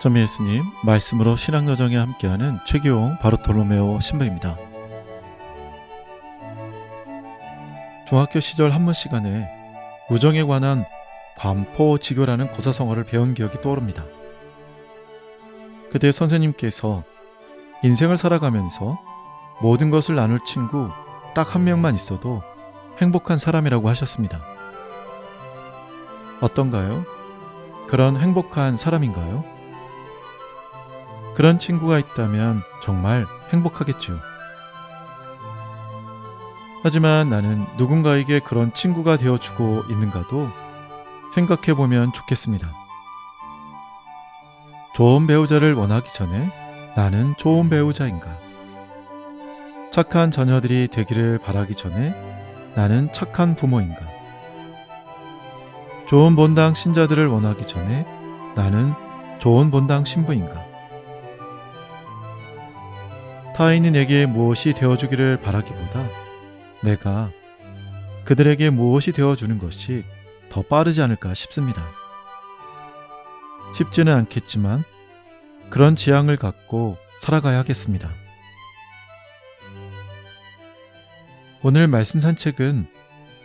전미 예수님 말씀으로 신앙여정에 함께하는 최기용 바로톨로메오 신부입니다. 중학교 시절 한문 시간에 우정에 관한 관포지교라는 고사성어를 배운 기억이 떠오릅니다. 그때 선생님께서 인생을 살아가면서 모든 것을 나눌 친구 딱 한 명만 있어도 행복한 사람이라고 하셨습니다. 어떤가요? 그런 행복한 사람인가요? 그런 친구가 있다면 정말 행복하겠죠. 하지만 나는 누군가에게 그런 친구가 되어주고 있는가도 생각해 보면 좋겠습니다. 좋은 배우자를 원하기 전에 나는 좋은 배우자인가? 착한 자녀들이 되기를 바라기 전에 나는 착한 부모인가? 좋은 본당 신자들을 원하기 전에 나는 좋은 본당 신부인가? 타인이 내게 무엇이 되어주기를 바라기보다 내가 그들에게 무엇이 되어주는 것이 더 빠르지 않을까 싶습니다. 쉽지는 않겠지만 그런 지향을 갖고 살아가야 하겠습니다. 오늘 말씀 산책은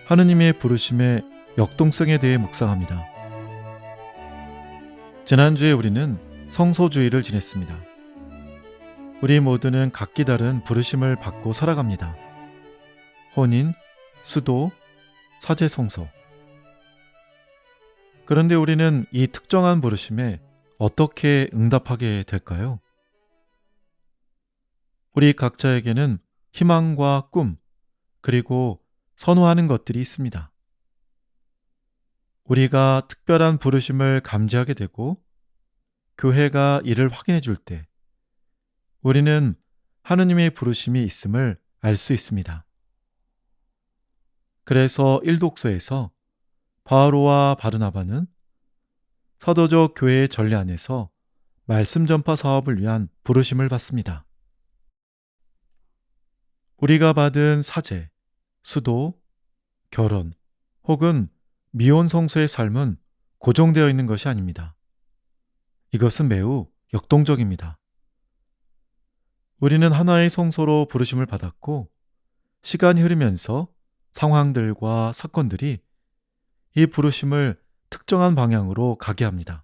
하느님의 부르심의 역동성에 대해 묵상합니다. 지난주에 우리는 성소주의를 지냈습니다. 우리 모두는 각기 다른 부르심을 받고 살아갑니다. 혼인, 수도, 사제 성소. 그런데 우리는 이 특정한 부르심에 어떻게 응답하게 될까요? 우리 각자에게는 희망과 꿈, 그리고 선호하는 것들이 있습니다. 우리가 특별한 부르심을 감지하게 되고 교회가 이를 확인해 줄 때 우리는 하느님의 부르심이 있음을 알 수 있습니다. 그래서 일독서에서 바오로와 바르나바는 사도적 교회의 전례 안에서 말씀 전파 사업을 위한 부르심을 받습니다. 우리가 받은 사제, 수도, 결혼 혹은 미혼 성소의 삶은 고정되어 있는 것이 아닙니다. 이것은 매우 역동적입니다. 우리는 하나의 성소로 부르심을 받았고 시간이 흐르면서 상황들과 사건들이 이 부르심을 특정한 방향으로 가게 합니다.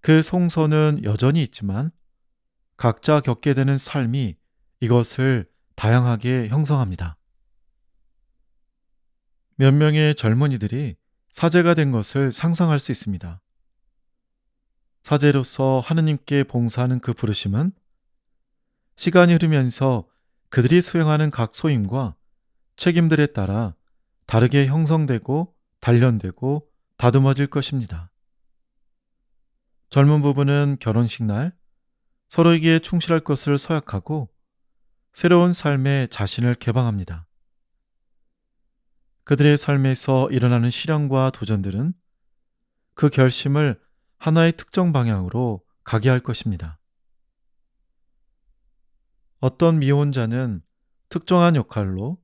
그 성소는 여전히 있지만 각자 겪게 되는 삶이 이것을 다양하게 형성합니다. 몇 명의 젊은이들이 사제가 된 것을 상상할 수 있습니다. 사제로서 하느님께 봉사하는 그 부르심은 시간이 흐르면서 그들이 수행하는 각 소임과 책임들에 따라 다르게 형성되고 단련되고 다듬어질 것입니다. 젊은 부부는 결혼식 날 서로에게 충실할 것을 서약하고 새로운 삶에 자신을 개방합니다. 그들의 삶에서 일어나는 시련과 도전들은 그 결심을 하나의 특정 방향으로 가게 할 것입니다. 어떤 미혼자는 특정한 역할로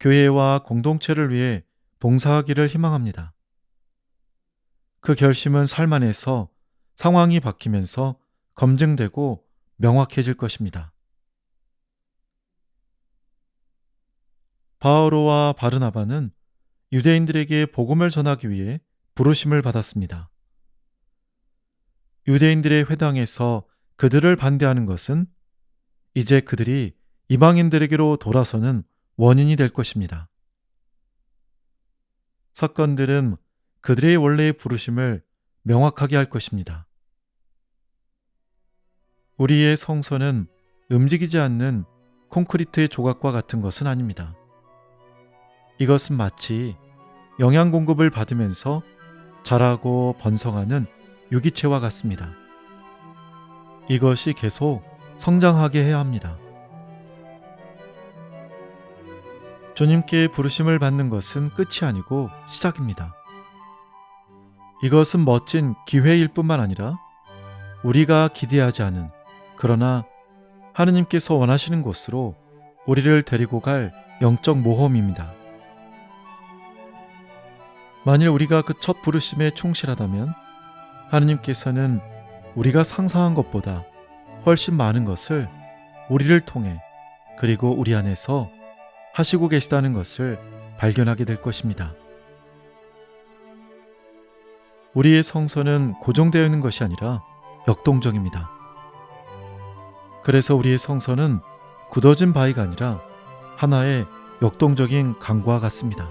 교회와 공동체를 위해 봉사하기를 희망합니다. 그 결심은 삶 안에서 상황이 바뀌면서 검증되고 명확해질 것입니다. 바오로와 바르나바는 유대인들에게 복음을 전하기 위해 부르심을 받았습니다. 유대인들의 회당에서 그들을 반대하는 것은 이제 그들이 이방인들에게로 돌아서는 원인이 될 것입니다. 사건들은 그들의 원래의 부르심을 명확하게 할 것입니다. 우리의 성서는 움직이지 않는 콘크리트의 조각과 같은 것은 아닙니다. 이것은 마치 영양 공급을 받으면서 자라고 번성하는 유기체와 같습니다. 이것이 계속 성장하게 해야 합니다. 주님께 부르심을 받는 것은 끝이 아니고 시작입니다. 이것은 멋진 기회일 뿐만 아니라 우리가 기대하지 않은 그러나 하느님께서 원하시는 곳으로 우리를 데리고 갈 영적 모험입니다. 만일 우리가 그 첫 부르심에 충실하다면 하느님께서는 우리가 상상한 것보다 훨씬 많은 것을 우리를 통해 그리고 우리 안에서 하시고 계시다는 것을 발견하게 될 것입니다. 우리의 성서는 고정되어 있는 것이 아니라 역동적입니다. 그래서 우리의 성서는 굳어진 바위가 아니라 하나의 역동적인 강과 같습니다.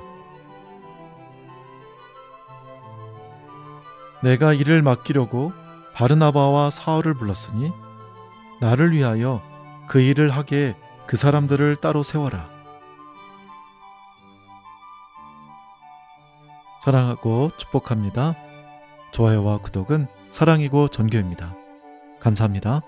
내가 이를 맡기려고 바르나바와 사울을 불렀으니 나를 위하여 그 일을 하게 그 사람들을 따로 세워라. 사랑하고 축복합니다. 좋아요와 구독은 사랑이고 전교입니다. 감사합니다.